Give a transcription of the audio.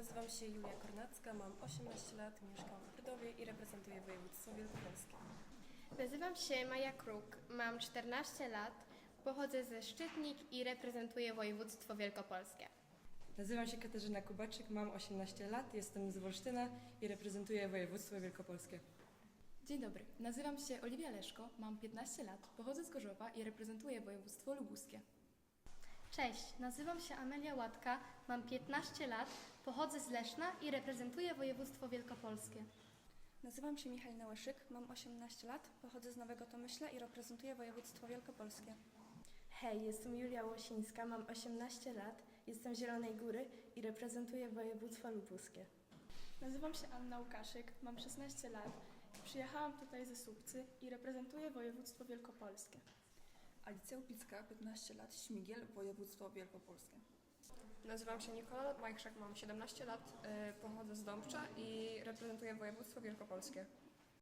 Nazywam się Julia Kornacka, mam 18 lat, mieszkam w Brdowie i reprezentuję województwo wielkopolskie. Nazywam się Maja Kruk, mam 14 lat, pochodzę ze Szczytnik i reprezentuję województwo wielkopolskie. Nazywam się Katarzyna Kubaczyk, mam 18 lat, jestem z Wolsztyna i reprezentuję województwo wielkopolskie. Dzień dobry, nazywam się Oliwia Leszko, mam 15 lat, pochodzę z Gorzowa i reprezentuję województwo lubuskie. Cześć, nazywam się Amelia Łatka, mam 15 lat, pochodzę z Leszna i reprezentuję województwo wielkopolskie. Nazywam się Michalina Łyszyk, mam 18 lat, pochodzę z Nowego Tomyśla i reprezentuję województwo wielkopolskie. Hej, jestem Julia Łosińska, mam 18 lat, jestem z Zielonej Góry i reprezentuję województwo lubuskie. Nazywam się Anna Łukaszyk, mam 16 lat. Przyjechałam tutaj ze Słupcy i reprezentuję województwo wielkopolskie. Alicja Upicka, 15 lat, Śmigiel, województwo wielkopolskie. Nazywam się Nikola Majchrzak, mam 17 lat, y, pochodzę z Dąbcza i reprezentuję województwo wielkopolskie.